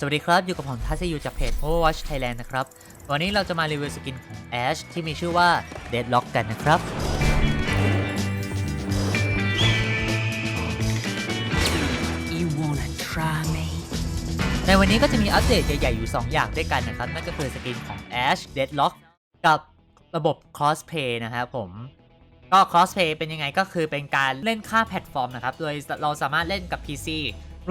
สวัสดีครับ อยู่กับผมทัศยูจากเพจ Overwatch Thailand นะครับ วันนี้เราจะมารีวิวสกินของ Ash ที่มีชื่อว่า Deadlock กันนะครับ You wanna try me? ในวันนี้ก็จะมีอัปเดตใหญ่ๆอยู่ 2 อย่างด้วยกันนะครับ นั่นก็คือสกินของ Ash Deadlock กับระบบ Crossplay นะครับผมก็ Crossplay เป็นยังไงก็คือเป็นการเล่นค่าแพลตฟอร์มนะครับ โดยเราสามารถเล่นกับ PC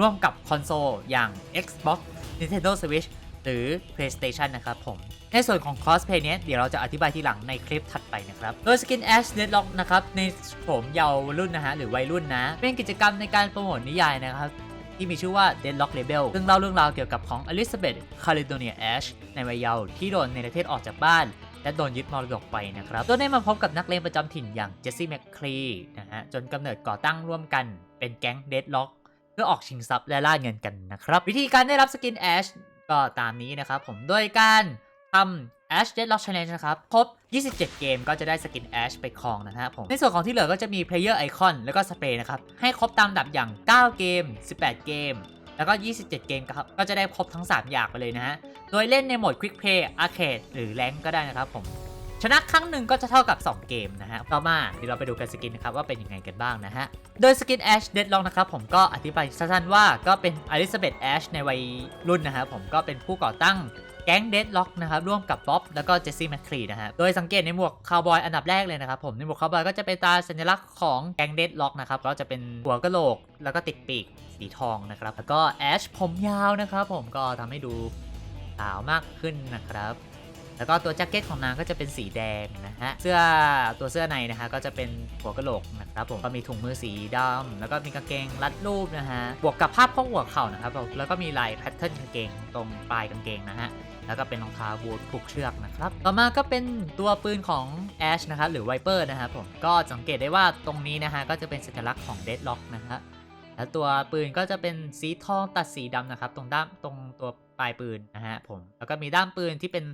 ร่วมกับคอนโซลอย่าง Xbox Nintendo Switch หรือ PlayStation นะครับผม ในส่วนของ cosplay เนี้ยเดี๋ยวเราจะอธิบายทีหลังในคลิปถัดไปนะครับ โดยสกิน Ash Deadlock นะครับ ในโฉมเยาวรุ่นนะฮะ หรือวัยรุ่นนะ เป็นกิจกรรมในการโปรโมทนิยายนะครับ ที่มีชื่อว่า Deadlock Label ซึ่งเล่าเรื่องราวเกี่ยวกับของ Elizabeth Caledonia Ash ในวัยเยาว์ที่โดนในประเทศออกจากบ้านและโดนยึดมรดกไปนะครับโดยได้มาพบกับนักเลงประจำถิ่นอย่างเจสซี่แมคคลีนะฮะ จนกำเนิดก่อตั้งร่วมกันเป็นแก๊ง Deadlock พื่อออกชิงทรัพย์และล่าเงินกันนะครับ วิธีการได้รับสกิน Ash ก็ตามนี้นะครับผมโดยการทำ Ash Deadlock Challenge นะครับครบ 27 เกมก็จะได้สกิน Ash ไปครองนะฮะผม ในส่วนของที่เหลือก็จะมี Player Icon แล้วก็สเปรย์นะครับ ให้ครบตามดับอย่าง 9 เกม 18 เกม แล้วก็ 27 เกมครับ ก็จะได้ครบทั้ง 3 อย่างไปเลยนะฮะ โดยเล่นในโหมด Quick Play Arcade หรือ Rank ก็ได้นะครับผม ชนะครั้งหนึ่งก็จะเท่ากับ 2 เกมนะฮะต่อมาเดี๋ยวเราไปดูกันสกินนะครับว่าเป็นยังไงกันบ้างนะฮะ โดยสกิน Ash Deadlock นะครับผมก็อธิบายสั้นๆว่าก็เป็น Elizabeth Ash ในวัยรุ่นนะครับผมก็เป็นผู้ก่อตั้งแก๊ง Deadlock นะครับร่วมกับบ๊อบแล้วก็เจสซี่แมคครีนะฮะโดยสังเกตในหมวกคาวบอยอันดับแรกเลยนะครับผมในหมวกคาวบอยก็จะเป็นตาสัญลักษณ์ของแก๊ง Deadlock นะครับก็จะเป็นหัวกะโหลก แล้วก็ติดปีกสีทองนะครับแล้วก็ Ash ผมยาวนะครับผมก็ทำให้ดูขาวมากขึ้นนะครับ แล้วก็ตัวแจ็คเก็ตของนางก็จะเป็นสีแดงนะฮะ เสื้อตัวเสื้อในนะฮะก็จะเป็นหัวกะโหลกนะครับผม ก็มีถุงมือสีดำแล้วก็มีกางเกงรัดรูปนะฮะ บวกกับภาพข้อหัวเข่านะครับผมแล้วก็มีลายแพทเทิร์นกางเกงตรงปลายกางเกงนะฮะแล้วก็เป็นรองเท้าบูทผูกเชือกนะครับ ต่อมาก็เป็นตัวปืนของแอชนะครับหรือไวเปอร์นะครับผม ก็สังเกตได้ว่าตรงนี้นะฮะก็จะเป็นสัญลักษณ์ของเดดล็อกนะฮะ แล้วตัวปืนก็จะเป็นสีทองตัดสีดำนะครับ ตรงด้ามตรงตัวปลายปืนนะฮะผม แล้วก็มีด้ามปืนที่เป็น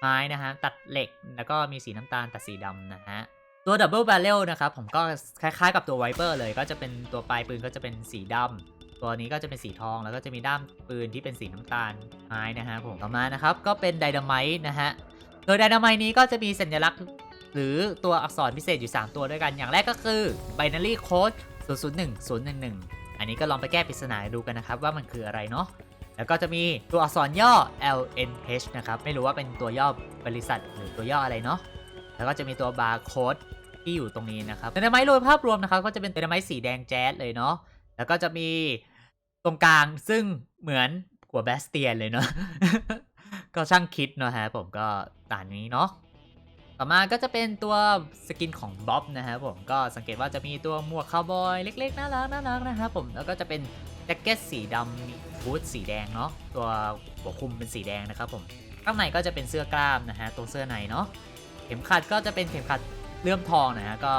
ไม้นะฮะ ตัดเหล็ก แล้วก็มีสีน้ำตาลตัดสีดำนะฮะ ตัวดับเบิลบาร์เรลนะครับ ผมก็คล้ายๆกับตัวไวเปอร์เลย ก็จะเป็นตัวปลายปืนก็จะเป็นสีดำ ตัวนี้ก็จะเป็นสีทอง แล้วก็จะมีด้ามปืนที่เป็นสีน้ำตาลไม้นะฮะผม ต่อมานะครับ ก็เป็นไดนาไมต์นะฮะ โดยไดนาไมต์นี้ก็จะมีสัญลักษณ์ หรือตัวอักษรพิเศษอยู่ 3 ตัวด้วยกัน อย่างแรกก็คือ binary code 001 011 อันนี้ก็ลองไปแก้ปริศนาดูกันนะครับว่ามันคืออะไรเนาะ แล้วก็จะมีตัวอักษรย่อ LNH นะครับ ไม่รู้ว่าเป็นตัวย่อบริษัทหรือตัวย่ออะไรเนาะ แล้วก็จะมีตัวบาร์โค้ดที่อยู่ตรงนี้นะครับเดนไมต์โดยภาพรวมนะครับก็จะเป็นเดนไมต์สีแดงแจ๊ดเลยเนาะ แล้วก็จะมีตรงกลางซึ่งเหมือนหัวแบสเตียนเลยเนาะ ก็ช่างคิดเนาะฮะผมก็ตามนี้เนาะ ต่อมาก็จะเป็นตัวสกินของบ๊อบนะครับผมก็สังเกตว่าจะมีตัวหมวกคาวบอยเล็กๆน่ารักน่ารักนะครับผมแล้วก็จะเป็นแจ็คเก็ตสีดำมีบูทสีแดงเนาะตัวหัวคลุมเป็นสีแดงนะครับผมข้างในก็จะเป็นเสื้อกล้ามนะฮะตัวเสื้อในเนาะเข็มขัดก็จะเป็นเข็มขัดเลื่อมทองนะฮะก็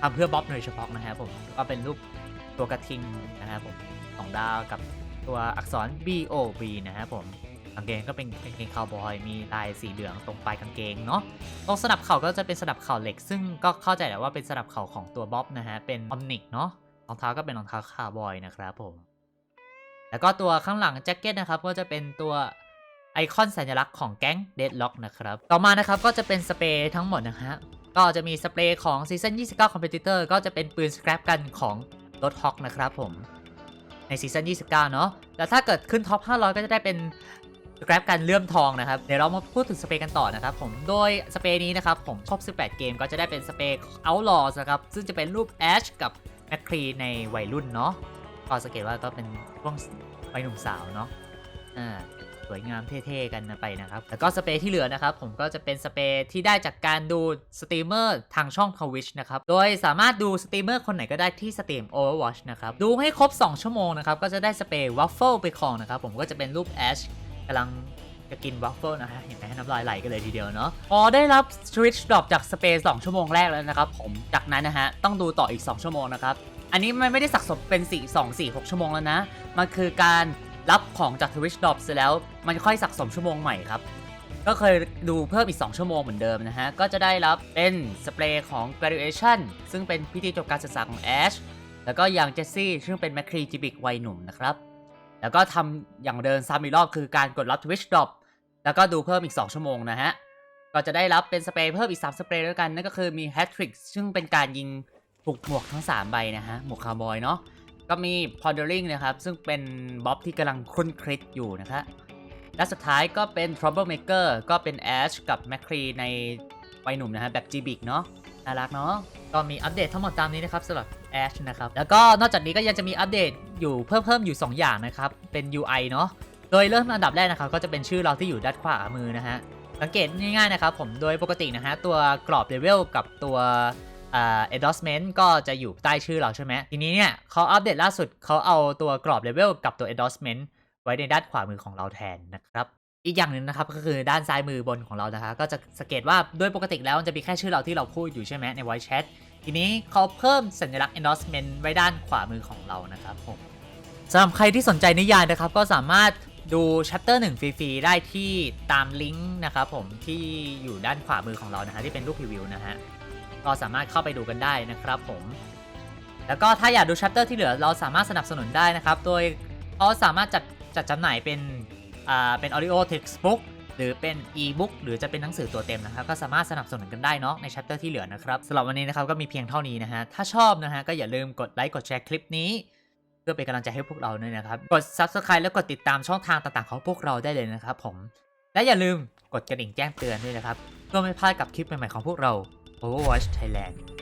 ทำเพื่อบ๊อบโดยเฉพาะนะครับผมก็เป็นรูปตัวกระทิงนะครับผมสองดาวกับตัวอักษร B O B นะครับผม กางเกงก็เป็นกางเกงคาวบอยมีลายสีเหลืองตรงปลายกางเกงเนาะตรงสนับเข่าก็จะเป็นสนับเข่าเหล็ก ซึ่งก็เข้าใจแหละว่าเป็นสนับเข่าของตัวบ๊อบนะฮะเป็นออมนิกเนาะรองเท้าก็เป็นรองเท้าคาร์บอยนะครับผมแล้วก็ตัวข้างหลังแจ็คเก็ตนะครับก็จะเป็นตัวไอคอนสัญลักษณ์ของแก๊งเดดล็อกนะครับ ต่อมานะครับก็จะเป็นสเปรย์ทั้งหมดนะฮะ ก็จะมีสเปรย์ของซีซั่น29 Competitor ก็จะเป็นปืนสแครปกันของรถฮอกนะครับผม ในซีซั่น29 เนาะ แล้วถ้าเกิดขึ้นท็อป 500 ก็จะได้เป็น สแครปกันเลื่อมทองนะครับ เดี๋ยวเรามาพูดถึงสเปกันต่อนะครับผมโดยสเปรย์นี้นะครับผมครบ 18 เกมก็จะได้เป็นสเปรย์ Outlaws นะครับ ซึ่งจะเป็นรูปแอชกับแมคครีในวัยรุ่นเนาะก็สังเกตว่าก็เป็นช่วงวัยหนุ่มสาวเนาะอ่าสวยงามเท่ๆกันไปนะครับ แล้วก็สเปรที่เหลือนะครับ ผมก็จะเป็นสเปรที่ได้จากการดูสตรีมเมอร์ทางช่อง Twitch นะครับ โดยสามารถดูสตรีมเมอร์คนไหนก็ได้ที่สตรีม Overwatch นะครับ ดูให้ครบ 2 ชั่วโมงนะครับ ก็จะได้สเปรวัฟเฟิลไปครองนะครับ ผมก็จะเป็นรูปแอช กำลังจะกินวัฟเฟิลนะฮะ เห็นไหมน้ำลายไหลกันเลยทีเดียวเนาะพอได้รับสวิตช์ดรอปจากสเปซ2ชั่วโมงแรกแล้วนะครับผม จากนั้นนะฮะ ต้องดูต่ออีก 2 ชั่วโมงนะครับ อันนี้มันไม่ได้สะสมเป็น 4 2 4 6 ชั่วโมงแล้วนะ มันคือการรับของจาก Twitch Drop เสร็จแล้ว มันค่อยสะสมชั่วโมงใหม่ครับ ก็เคยดูเพิ่มอีก 2 ชั่วโมงเหมือนเดิมนะฮะ ก็จะได้รับเป็นสเปรย์ของ graduation ซึ่งเป็นพิธีจบการศึกษาของ Ash แล้วก็อย่างเจสซี่ซึ่งเป็นแมคครีจิบิกวัยหนุ่มนะครับ แล้วก็ทำอย่างเดินซ้ำอีกรอบคือการกดรับ Twitch Drop แล้วก็ดูเพิ่มอีก 2 ชั่วโมงนะฮะ ก็จะได้รับเป็นสเปรย์เพิ่มอีก 3 สเปรย์ด้วยกันนั่นก็คือมี Hat t r i c ซึ่งเป็นการยิงถูกหมวกทั้ง 3 ใบนะฮะ หมวกคาร์บอยเนาะก็มี Pondering นะครับ ซึ่งเป็นบ๊อบที่กำลังคุ้นคลิกอยู่นะคะและสุดท้ายก็เป็น Troublemaker ก็เป็น Ash กับ m c c r e e ในวัยหนุ่มนะฮะแบบ g b i c เนาะน่ารักเนาะ ก็มีอัปเดตทั้งหมดตามนี้นะครับสำหรับ Ash นะครับ แล้วก็นอกจากนี้ก็ยังจะมีอัปเดตอยู่เพิ่มเพิ่มอยู่ 2 อย่างนะครับ เป็น UI เนาะโดยเริ่มอันดับแรกนะครับ ก็จะเป็นชื่อเราที่อยู่ด้านขวามือนะฮะ สังเกตง่ายๆนะครับผมโดยปกตินะฮะ ตัวกรอบเลเวลกับตัวเอ่า endorsement ก็จะอยู่ใต้ชื่อเราใช่ไหมทีนี้เนี่ยเขาอัปเดตล่าสุดเขาเอาตัวกรอบเลเวลกับตัว endorsement ไว้ในด้านขวามือของเราแทนนะครับ อีกอย่างหนึ่งนะครับก็คือด้านซ้ายมือบนของเรานะคะก็จะสังเกตว่าโดยปกติแล้วมันจะมีแค่ชื่อเราที่เราพูดอยู่ใช่ไหมใน voice chat ทีนี้เขาเพิ่มสัญลักษณ์ endorsement ไว้ด้านขวามือของเรานะครับผมสำหรับใครที่สนใจนิยายนะครับ ก็สามารถดู chapter 1 ฟรีๆ ได้ที่ตามลิงก์นะครับผมที่อยู่ด้านขวามือของเรานะฮะที่เป็นรูปพรีวิวนะฮะก็สามารถเข้าไปดูกันได้นะครับผม แล้วก็ถ้าอยากดู chapter ที่เหลือเราสามารถสนับสนุนได้นะครับ โดยเขาสามารถจัดจัดจำหน่ายเป็น เป็น audio textbook หรือเป็น e-book หรือจะเป็นหนังสือตัวเต็มนะครับ ก็สามารถสนับสนุนกันได้เนาะใน chapter ที่เหลือนะครับสำหรับวันนี้นะครับก็มีเพียงเท่านี้นะฮะ ถ้าชอบนะฮะก็อย่าลืมกดไลค์กดแชร์คลิปนี้ เพื่อเป็นกำลังใจให้พวกเราด้วยนะครับ กด subscribe แล้วกดติดตามช่องทางต่างๆของพวกเราได้เลยนะครับผม และอย่าลืมกดกระดิ่งแจ้งเตือนด้วยนะครับเพื่อไม่พลาดกับคลิปใหม่ๆของพวกเรา Overwatch Thailand